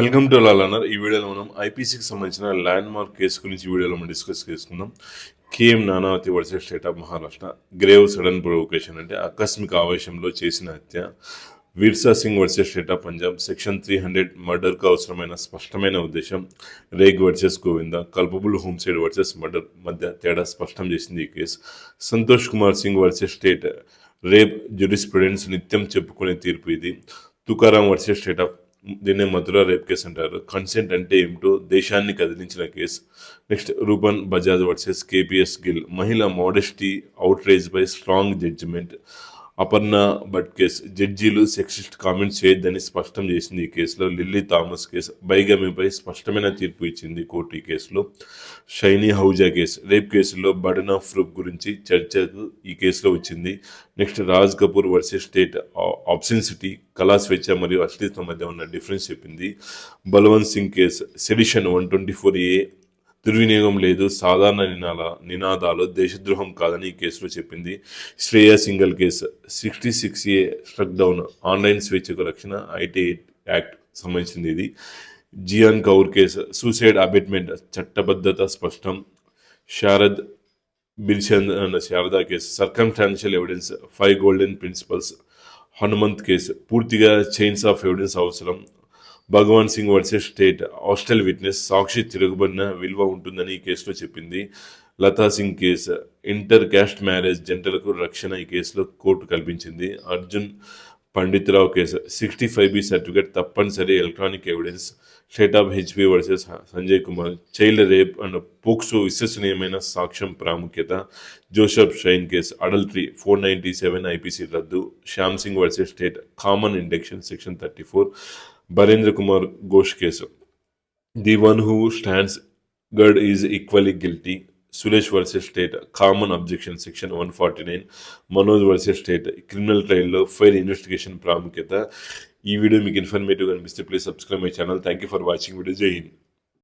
Welcome to లాలనర్ ఈ వీడియోలో మనం ఐపీసీకి సంబంధించిన ల్యాండ్ మార్క్ కేసు గురించి వీడియోలో మనం డిస్కస్ చేసుకుందాం. KM Nanavati versus state of Maharashtra. Grave sudden provocation అంటే ఆకస్మిక ఆవేశంలో చేసిన హత్య. Virsa Singh versus state of Punjab. Section three hundred మర్డర్కు అవసరమైన స్పష్టమైన ఉద్దేశం Reg versus Govinda. Culpable homicide versus murder మధ్య తేడా స్పష్టం చేసింది ఈ case. Santosh Kumar Singh versus state rape jurisprudence నిత్యం చెప్పుకునే తీర్పు ఇది. తుకారాం వర్సెస్ స్టేట్ ఆఫ్ దీన్నే మధుర రేప్ కేసు అంటారు. కన్సెంట్ అంటే ఏమిటో దేశాన్ని కదిలించిన case. Next Rupan Bajaj versus KPS Gill మహిళ modesty outrage by strong judgement Aparna Bhat case. జడ్జీలు సెక్సిస్ట్ కామెంట్స్ చేయొద్దని స్పష్టం చేసింది ఈ కేసులో. లిల్లీ థామస్ కేసు బైగమిపై స్పష్టమైన తీర్పు ఇచ్చింది కోర్టు ఈ కేసులో. షైనీ హౌజా కేసు. రేప్ కేసులో బర్డన్ ఆఫ్ ప్రూఫ్ గురించి చర్చకు ఈ కేసులో వచ్చింది. Next Raj Kapoor versus state obscenity కళా స్వేచ్ఛ మరియు అశ్లీలత మధ్య ఉన్న డిఫరెన్స్ చెప్పింది. Balwant Singh case. Sedition one twenty four A దుర్వినియోగం లేదు సాధారణ నినాద నినాదాలు దేశద్రోహం కాదని ఈ కేసులో చెప్పింది. Shreya Singhal case sixty six A struck down online స్వేచ్ఛకు రక్షణ ఐటీ యాక్ట్ సంబంధించింది ఇది. Gian Kaur case suicide abetment చట్టబద్ధత స్పష్టం. శారద్ బిల్చంద్ అన్న Sarda case circumstantial evidence five golden principles. Hanumant case పూర్తిగా చైన్స్ ఆఫ్ ఎవిడెన్స్ అవసరం. Bhagwan Singh versus state hostile witness సాక్షి తిరుగుబడిన విలువ ఉంటుందని ఈ కేసులో చెప్పింది. Lata Singh case inter caste marriage జంటలకు రక్షణ ఈ కేసులో కోర్టు కల్పించింది. Arjun Panditrao case sixty five B certificate తప్పనిసరి electronic evidence state of HP versus Sanjay Kumar child rape and POCSO విశ్వసనీయమైన సాక్ష్యం ప్రాముఖ్యత Joseph Shine case adultery four ninety seven IPC రద్దు Shyam Singh versus state common intention section thirty four Barendra Kumar Ghosh case the one who stands guard is equally guilty Suresh versus state common objection section one forty nine Manoj versus state criminal ట్రయల్లో fair investigation ప్రాముఖ్యత ఈ video మీకు ఇన్ఫర్మేటివ్గా అనిపిస్తే please subscribe my channel thank you for watching video Jai Hind